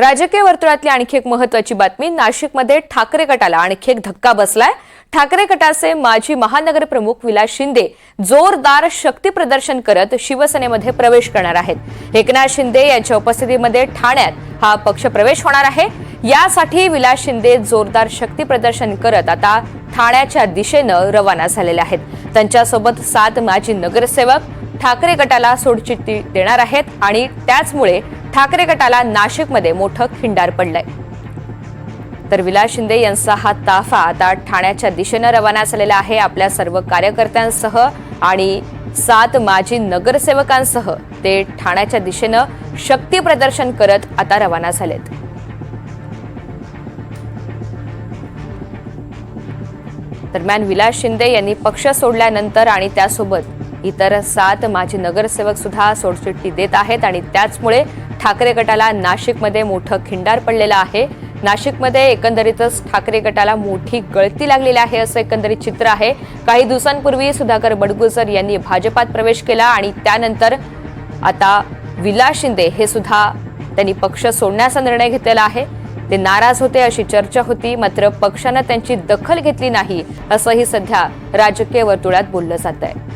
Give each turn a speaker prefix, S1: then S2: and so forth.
S1: राजकीय वर्तुळातली आणखी एक महत्वाची बातमी. नाशिकमध्ये ठाकरे गटाला आणखी एक धक्का बसलाय. ठाकरे गटाचे माजी महानगर प्रमुख विलास शिंदे जोरदार शक्ती प्रदर्शन करत शिवसेनेमध्ये प्रवेश करणार आहेत. एकनाथ शिंदे यांच्या उपस्थितीमध्ये ठाण्यात हा पक्ष प्रवेश होणार आहे. यासाठी विलास शिंदे जोरदार शक्ती प्रदर्शन करत आता ठाण्याच्या दिशेनं रवाना झालेले आहेत. त्यांच्यासोबत सात माजी नगरसेवक ठाकरे गटाला सोडचिठ्ठी देणार आहेत आणि त्याचमुळे ठाकरे गटाला नाशिकमध्ये मोठं खिंडार पडलंय. तर विलास शिंदे यांचा हा ताफा आता ठाण्याच्या दिशेनं रवाना झालेला आहे आपल्या सर्व कार्यकर्त्यांसह आणि सात माजी नगरसेवकांसह ते ठाण्याच्या दिशेनं शक्ती प्रदर्शन करत आता रवाना झालेत. दरम्यान विलास शिंदे यांनी पक्ष सोडल्यानंतर आणि त्यासोबत इतर सात माजी नगरसेवक सुद्धा सोडचिठ्ठी देत आहेत आणि त्याचमुळे ठाकरे गटाला नाशिकमध्ये मोठं खिंडार पडलेलं आहे. नाशिकमध्ये एकंदरीतच ठाकरे गटाला मोठी गळती लागलेली आहे असं एकंदरीत चित्र आहे. काही दिवसांपूर्वी सुधाकर बडगुजर यांनी भाजपात प्रवेश केला आणि त्यानंतर आता विलास शिंदे हे सुद्धा त्यांनी पक्ष सोडण्याचा निर्णय घेतलेला आहे. ते नाराज होते अशी चर्चा होती मात्र पक्षानं त्यांची दखल घेतली नाही असंही सध्या राजकीय वर्तुळात बोललं जात आहे